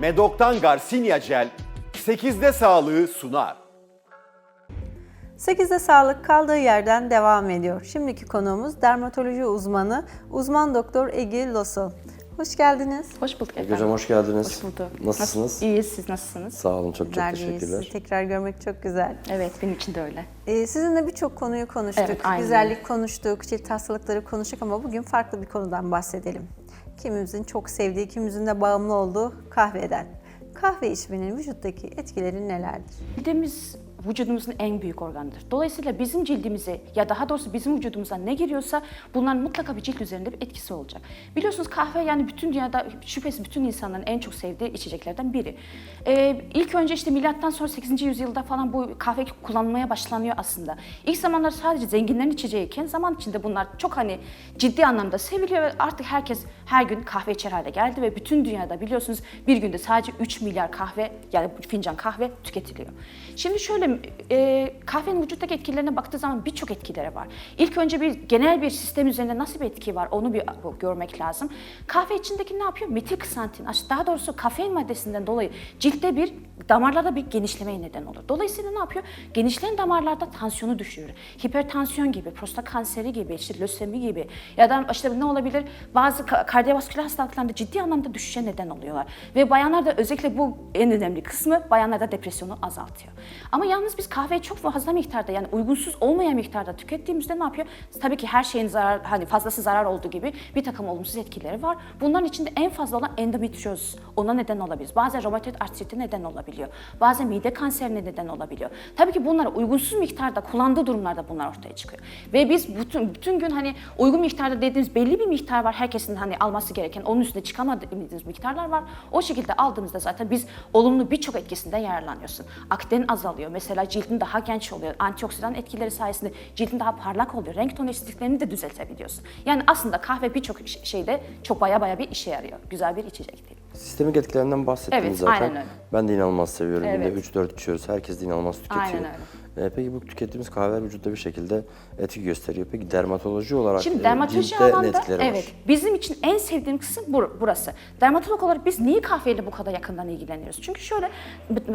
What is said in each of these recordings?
Medok'tan Garcinia Gel 8'de sağlığı sunar. 8'de sağlık kaldığı yerden devam ediyor. Şimdiki konuğumuz dermatoloji uzmanı, uzman doktor Egi Losol. Hoş geldiniz. Hoş bulduk efendim. Hocam hoş geldiniz. Hoş bulduk. Nasılsınız? Nasıl- İyiyiz, siz nasılsınız? Sağ olun, çok çok Bizler deyiz. teşekkürler. Sizi tekrar görmek çok güzel. Evet, benim için de öyle. Ee, sizinle birçok konuyu konuştuk. Evet, aynen Güzellik konuştuk, cilt hastalıkları konuştuk ama bugün farklı bir konudan bahsedelim. Kimimizin çok sevdiği, kimimizin de bağımlı olduğu kahveden. Kahve içmenin vücuttaki etkileri nelerdir? Cildimiz vücudumuzun en büyük organıdır. Dolayısıyla bizim cildimize ya daha doğrusu bizim vücudumuza ne giriyorsa bunların mutlaka bir cilt üzerinde bir etkisi olacak. Biliyorsunuz kahve yani bütün dünyada şüphesiz bütün insanların en çok sevdiği içeceklerden biri. Ee, ilk önce işte milattan sonra 8. yüzyılda falan bu kahve kullanılmaya başlanıyor aslında. İlk zamanlar sadece zenginlerin içeceğiyken zaman içinde bunlar çok hani ciddi anlamda seviliyor ve artık herkes her gün kahve içer hale geldi ve bütün dünyada biliyorsunuz bir günde sadece 3 milyar kahve yani fincan kahve tüketiliyor. Şimdi şöyle e, kahvenin vücuttaki etkilerine baktığı zaman birçok etkileri var. İlk önce bir genel bir sistem üzerinde nasıl bir etki var onu bir görmek lazım. Kahve içindeki ne yapıyor? Metil ksantin, daha doğrusu kafein maddesinden dolayı ciltte bir damarlarda bir genişlemeye neden olur. Dolayısıyla ne yapıyor? Genişleyen damarlarda tansiyonu düşürür. Hipertansiyon gibi, prostat kanseri gibi, işte lösemi gibi ya da işte ne olabilir? Bazı ka- kardiyovasküler hastalıklarında ciddi anlamda düşüşe neden oluyorlar. Ve bayanlarda özellikle bu en önemli kısmı bayanlarda depresyonu azaltıyor. Ama yalnız biz kahveyi çok fazla miktarda yani uygunsuz olmayan miktarda tükettiğimizde ne yapıyor? Tabii ki her şeyin zarar hani fazlası zarar olduğu gibi bir takım olumsuz etkileri var. Bunların içinde en fazla olan endometrioz ona neden olabilir. Bazen romatoid artrite neden olabiliyor. Bazen mide kanserine neden olabiliyor. Tabii ki bunları uygunsuz miktarda kullandığı durumlarda bunlar ortaya çıkıyor. Ve biz bütün bütün gün hani uygun miktarda dediğimiz belli bir miktar var. Herkesin hani alması gereken onun üstüne çıkamadığımız miktarlar var. O şekilde aldığımızda zaten biz olumlu birçok etkisinden yararlanıyorsun. Akden azalıyor. Mesela cildin daha genç oluyor. Antioksidan etkileri sayesinde cildin daha parlak oluyor. Renk tonu eksikliklerini de düzeltebiliyorsun. Yani aslında kahve birçok şeyde çok baya baya bir işe yarıyor. Güzel bir içecek değil. Sistemik etkilerinden bahsettiniz Evet, zaten. aynen öyle. Ben de inanılmaz seviyorum. Evet. Günde 3-4 içiyoruz. Herkes de inanılmaz tüketiyor. Aynen öyle. Ee, peki bu tükettiğimiz kahveler vücutta bir şekilde etki gösteriyor. Peki dermatoloji olarak Şimdi e, dermatoloji ne alanda etkileri var? evet bizim için en sevdiğim kısım bur- burası. Dermatolog olarak biz niye kahveyle bu kadar yakından ilgileniyoruz? Çünkü şöyle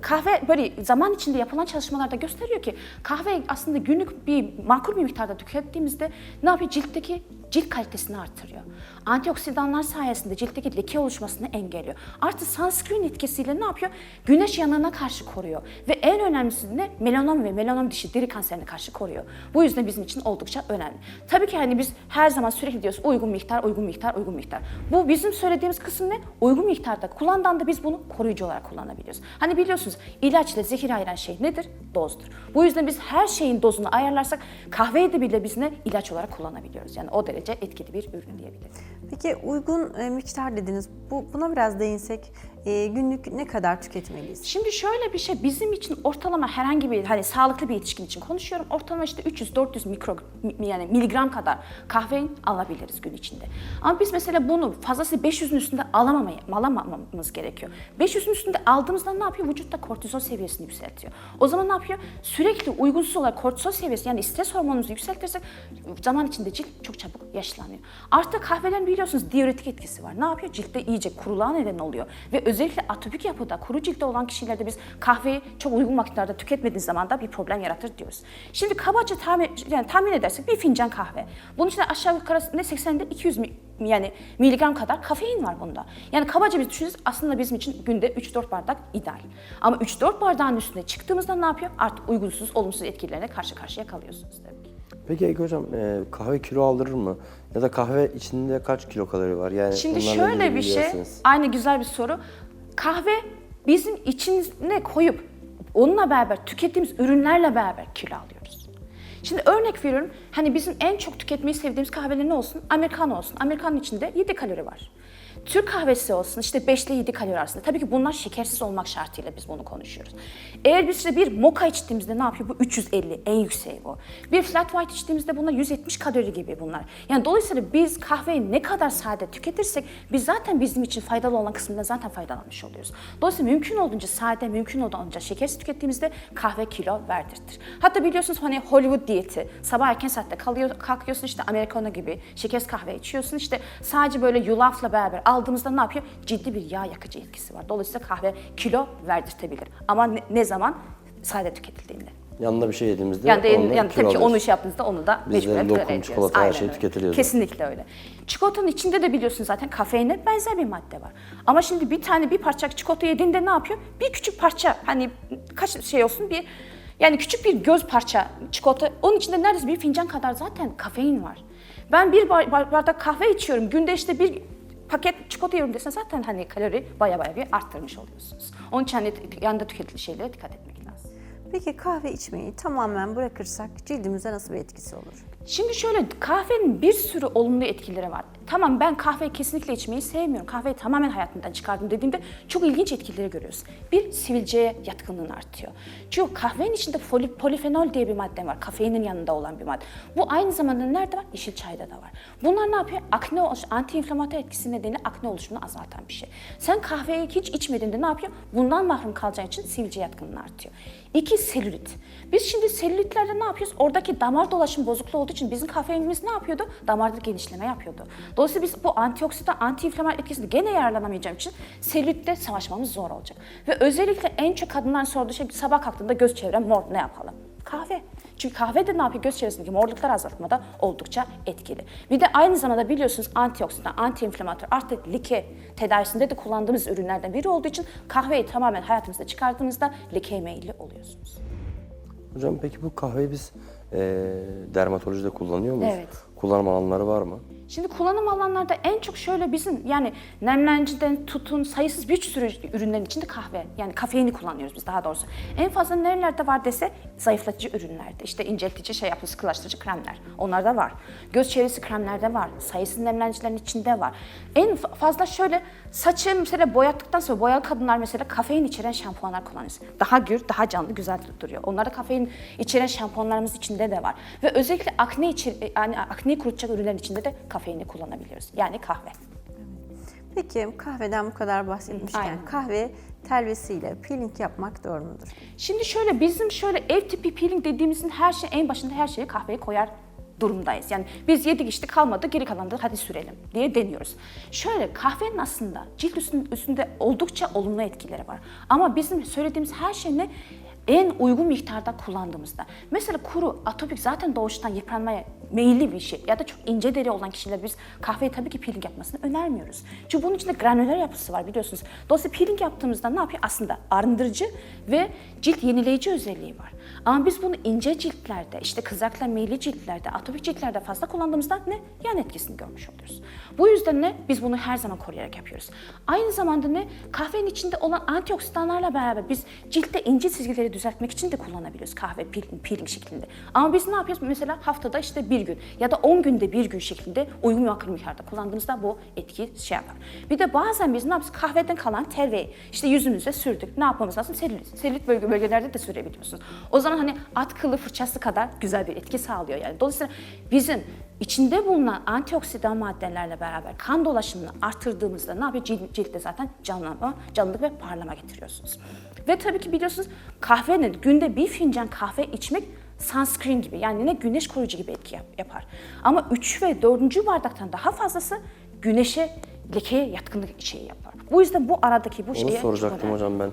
kahve böyle zaman içinde yapılan çalışmalarda gösteriyor ki kahve aslında günlük bir makul bir miktarda tükettiğimizde ne yapıyor? Ciltteki cilt kalitesini artırıyor. Antioksidanlar sayesinde ciltteki leke oluşmasını engelliyor. Artı sunscreen etkisiyle ne yapıyor? Güneş yanığına karşı koruyor. Ve en önemlisi ne? Melanom ve melanom dişi deri kanserine karşı koruyor. Bu yüzden bizim için oldukça önemli. Tabii ki hani biz her zaman sürekli diyoruz uygun miktar, uygun miktar, uygun miktar. Bu bizim söylediğimiz kısım ne? Uygun miktarda kullandığında biz bunu koruyucu olarak kullanabiliyoruz. Hani biliyorsunuz ilaçla zehir ayıran şey nedir? Dozdur. Bu yüzden biz her şeyin dozunu ayarlarsak kahveyi de bile biz ne? ilaç olarak kullanabiliyoruz. Yani o derece etkili bir ürün diyebiliriz. Peki uygun e, miktar dediniz. Bu Buna biraz değinsek e, günlük ne kadar tüketmeliyiz? Şimdi şöyle bir şey bizim için ortalama herhangi bir hani sağlıklı bir yetişkin için konuşuyorum. Ortalama işte 300-400 mikro mi- yani miligram kadar kahvein alabiliriz gün içinde. Ama biz mesela bunu fazlası 500'ün üstünde alamamayı, alamamamız gerekiyor. 500'ün üstünde aldığımızda ne yapıyor? Vücutta kortizol seviyesini yükseltiyor. O zaman ne yapıyor? Sürekli uygunsuz olarak kortizol seviyesi yani stres hormonumuzu yükseltirsek zaman içinde cilt çok çabuk yaşlanıyor. Artı kahvelerin biliyorsunuz diüretik etkisi var. Ne yapıyor? Ciltte iyice kuruluğa neden oluyor. Ve özellikle atopik yapıda, kuru ciltte olan kişilerde biz kahveyi çok uygun miktarda tüketmediğiniz zaman da bir problem yaratır diyoruz. Şimdi kabaca tahmin, yani tahmin edersek bir fincan kahve. Bunun içinde aşağı yukarı ne 80'de 200 mi, yani miligram kadar kafein var bunda. Yani kabaca bir düşünürüz aslında bizim için günde 3-4 bardak ideal. Ama 3-4 bardağın üstüne çıktığımızda ne yapıyor? Artık uygunsuz, olumsuz etkilerine karşı karşıya kalıyorsunuz tabii ki. Peki Ege Hocam e, kahve kilo aldırır mı? Ya da kahve içinde kaç kilo kalori var? Yani Şimdi şöyle bir şey, aynı güzel bir soru. Kahve bizim içine koyup onunla beraber tükettiğimiz ürünlerle beraber kilo alıyoruz. Şimdi örnek veriyorum, hani bizim en çok tüketmeyi sevdiğimiz kahveler ne olsun? Americano olsun. Amerikanın içinde 7 kalori var. Türk kahvesi olsun işte 5 ile 7 kalori arasında. Tabii ki bunlar şekersiz olmak şartıyla biz bunu konuşuyoruz. Eğer biz işte bir mocha içtiğimizde ne yapıyor? Bu 350 en yükseği bu. Bir flat white içtiğimizde buna 170 kalori gibi bunlar. Yani dolayısıyla biz kahveyi ne kadar sade tüketirsek biz zaten bizim için faydalı olan kısmından zaten faydalanmış oluyoruz. Dolayısıyla mümkün olduğunca sade, mümkün olduğunca şekersiz tükettiğimizde kahve kilo verdirtir. Hatta biliyorsunuz hani Hollywood diyeti. Sabah erken saatte kalıyor, kalkıyorsun işte americano gibi şekersiz kahve içiyorsun. işte sadece böyle yulafla beraber aldığımızda ne yapıyor? Ciddi bir yağ yakıcı etkisi var. Dolayısıyla kahve kilo verdirtebilir. Ama ne, ne zaman? Sade tüketildiğinde. Yanında bir şey yediğimizde Yani, de, yani tabii ki onu şey yaptığınızda onu da Bizde mecburen lokum, ediyoruz. çikolata, her Aynen şey öyle. tüketiliyordu. Kesinlikle öyle. Çikolatanın içinde de biliyorsun zaten kafeine benzer bir madde var. Ama şimdi bir tane bir parça çikolata yediğinde ne yapıyor? Bir küçük parça hani kaç şey olsun bir yani küçük bir göz parça çikolata onun içinde neredeyse bir fincan kadar zaten kafein var. Ben bir bar- bar- bardak kahve içiyorum. Günde işte bir paket çikolata yiyorum desen zaten hani kalori baya baya bir arttırmış oluyorsunuz. Onun için hani yanında tüketilen şeylere dikkat etmek lazım. Peki kahve içmeyi tamamen bırakırsak cildimize nasıl bir etkisi olur? Şimdi şöyle kahvenin bir sürü olumlu etkileri var. Tamam ben kahveyi kesinlikle içmeyi sevmiyorum. Kahveyi tamamen hayatımdan çıkardım dediğimde çok ilginç etkileri görüyoruz. Bir sivilceye yatkınlığın artıyor. Çünkü kahvenin içinde poli- polifenol diye bir madde var. Kafeinin yanında olan bir madde. Bu aynı zamanda nerede var? Yeşil çayda da var. Bunlar ne yapıyor? Akne, oluş- anti-inflamatuar etkisi nedeniyle akne oluşumunu azaltan bir şey. Sen kahveyi hiç içmediğinde ne yapıyor? Bundan mahrum kalacağın için sivilce yatkınlığın artıyor. İki selülit. Biz şimdi selülitlerde ne yapıyoruz? Oradaki damar dolaşım bozukluğu olduğu için bizim kafeinimiz ne yapıyordu? Damarda genişleme yapıyordu. Dolayısıyla biz bu antioksidan, anti-inflamatuar etkisini gene yararlanamayacağım için selülitle savaşmamız zor olacak. Ve özellikle en çok kadınların sorduğu şey sabah kalktığında göz çevrem mor ne yapalım? Kahve. Çünkü kahve de ne yapıyor? Göz çevresindeki morluklar azaltmada oldukça etkili. Bir de aynı zamanda biliyorsunuz antioksidan, anti-inflamatuar artık like tedavisinde de kullandığımız ürünlerden biri olduğu için kahveyi tamamen hayatımızda çıkardığımızda likeye meyilli oluyorsunuz. Hocam peki bu kahveyi biz e, dermatolojide kullanıyor muyuz? Evet. Kullanım alanları var mı? Şimdi kullanım alanlarda en çok şöyle bizim yani nemleniciden tutun sayısız bir sürü ürünlerin içinde kahve yani kafeini kullanıyoruz biz daha doğrusu. En fazla nerelerde var dese zayıflatıcı ürünlerde işte inceltici şey yapısı sıkılaştırıcı kremler onlarda var. Göz çevresi kremlerde var. Sayısız nemlenicilerin içinde var. En fa- fazla şöyle saçı mesela boyattıktan sonra boyalı kadınlar mesela kafein içeren şampuanlar kullanıyor. Daha gür, daha canlı, güzel duruyor. Onlarda kafein içeren şampuanlarımız içinde de var. Ve özellikle akne içi, yani akneyi kurutacak ürünlerin içinde de kafeini kullanabiliyoruz. Yani kahve. Peki kahveden bu kadar bahsetmişken Aynen. kahve telvesiyle peeling yapmak doğru mudur? Şimdi şöyle bizim şöyle ev tipi peeling dediğimizin her şey en başında her şeyi kahveye koyar durumdayız. Yani biz yedik işte kalmadı geri kalanı da hadi sürelim diye deniyoruz. Şöyle kahvenin aslında cilt üstünde, üstünde oldukça olumlu etkileri var. Ama bizim söylediğimiz her şey ne? En uygun miktarda kullandığımızda. Mesela kuru, atopik zaten doğuştan yıpranmaya meyilli bir şey ya da çok ince deri olan kişiler biz kahveye tabii ki peeling yapmasını önermiyoruz. Çünkü bunun içinde granüler yapısı var biliyorsunuz. Dolayısıyla peeling yaptığımızda ne yapıyor? Aslında arındırıcı ve cilt yenileyici özelliği var. Ama biz bunu ince ciltlerde, işte kızarıklar meyilli ciltlerde, atopik ciltlerde fazla kullandığımızda ne? Yan etkisini görmüş oluyoruz. Bu yüzden ne? Biz bunu her zaman koruyarak yapıyoruz. Aynı zamanda ne? Kahvenin içinde olan antioksidanlarla beraber biz ciltte ince çizgileri düzeltmek için de kullanabiliyoruz kahve peeling, peeling şeklinde. Ama biz ne yapıyoruz? Mesela haftada işte bir gün ya da 10 günde bir gün şeklinde uygun yakın miktarda kullandığımızda bu etki şey yapar. Bir de bazen biz ne yapıyoruz? Kahveden kalan terveyi işte yüzümüze sürdük. Ne yapmamız lazım? Selülit. Selülit bölge bölgelerde de sürebiliyorsunuz. O zaman hani at kılı fırçası kadar güzel bir etki sağlıyor yani. Dolayısıyla bizim içinde bulunan antioksidan maddelerle beraber kan dolaşımını artırdığımızda ne yapıyor? Cilt, ciltte zaten canlanma, canlılık ve parlama getiriyorsunuz. Ve tabii ki biliyorsunuz kahvenin günde bir fincan kahve içmek sunscreen gibi yani yine güneş koruyucu gibi etki yap- yapar. Ama 3 ve 4. bardaktan daha fazlası güneşe lekeye yatkınlık şeyi yapar. Bu yüzden bu aradaki bu Onu şeye çok soracaktım hocam ben.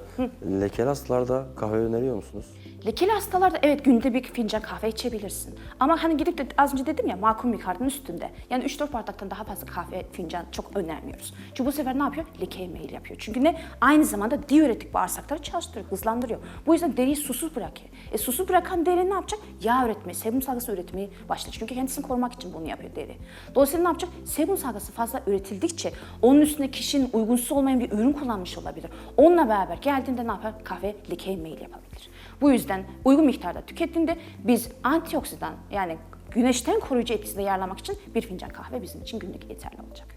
Lekeli hastalarda kahve öneriyor musunuz? Lekeli hastalarda evet günde bir fincan kahve içebilirsin. Ama hani gidip de az önce dedim ya makul miktarın üstünde. Yani 3-4 bardaktan daha fazla kahve fincan çok önermiyoruz. Çünkü bu sefer ne yapıyor? Lekeye meyil yapıyor. Çünkü ne? Aynı zamanda diüretik bağırsakları çalıştırıyor, hızlandırıyor. Bu yüzden deriyi susuz bırakıyor. E susuz bırakan deri ne yapacak? Yağ üretmeyi, sebum salgısı üretmeyi başlayacak. Çünkü kendisini korumak için bunu yapıyor deri. Dolayısıyla ne yapacak? Sebum salgısı fazla üretildikçe onun üstüne kişinin uygunsuz olmayan bir ürün kullanmış olabilir. Onunla beraber geldiğinde ne yapar? Kahve lekeye meyil yapabilir. Bu yüzden uygun miktarda tükettiğinde biz antioksidan yani güneşten koruyucu etkisini yararlamak için bir fincan kahve bizim için günlük yeterli olacak.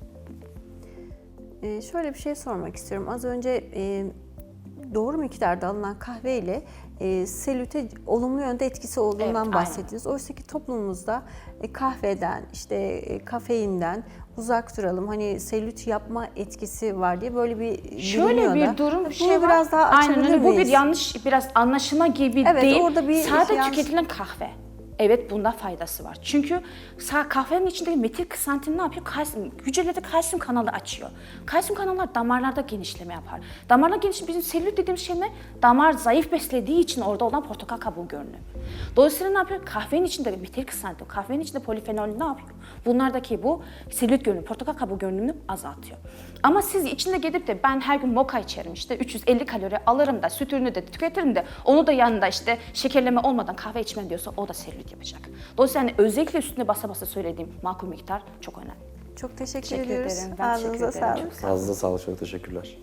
Ee, şöyle bir şey sormak istiyorum. Az önce e, doğru miktarda alınan kahve ile e, selüte olumlu yönde etkisi olduğundan Evet, aynen. bahsettiniz. Oysa ki toplumumuzda e, kahveden, işte e, kafeinden uzak duralım. Hani selüt yapma etkisi var diye böyle bir Şöyle biliniyor da. bir durum Bunu şey var. biraz daha Aynen açabilir öyle. Bu bir miyiz? yanlış biraz anlaşılma gibi Evet, değil. orada bir Sade yanlış- tüketilen kahve. Evet bunda faydası var. Çünkü sağ kahvenin içindeki metil ksantin ne yapıyor? Kalsiyum, hücrelerde kalsiyum kanalı açıyor. Kalsiyum kanallar damarlarda genişleme yapar. Damarlar genişleme bizim selülit dediğimiz şey ne? Damar zayıf beslediği için orada olan portakal kabuğu görünüyor. Dolayısıyla ne yapıyor? Kahvenin içinde metil ksantin, kahvenin içinde polifenol ne yapıyor? Bunlardaki bu selülit görünümü, portakal kabuğu görünümünü azaltıyor. Ama siz içinde gidip de ben her gün moka içerim işte 350 kalori alırım da süt ürünü de tüketirim de onu da yanında işte şekerleme olmadan kahve içmem diyorsa o da selülit yapacak. Dolayısıyla hani özellikle üstüne basa basa söylediğim makul miktar çok önemli. Çok teşekkür, Teşekkür ediyoruz. ederim. Ben teşekkür Ağzınıza ederim. sağlık. Ağzınıza sağlık, çok teşekkürler.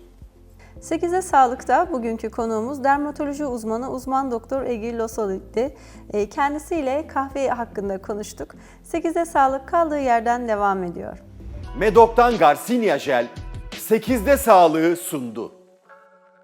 8'e Sağlık'ta bugünkü konuğumuz dermatoloji uzmanı uzman doktor Egil Losoli'di. E, Kendisiyle kahve hakkında konuştuk. 8'e Sağlık kaldığı yerden devam ediyor. Medok'tan Garcinia Jel 8'de sağlığı sundu.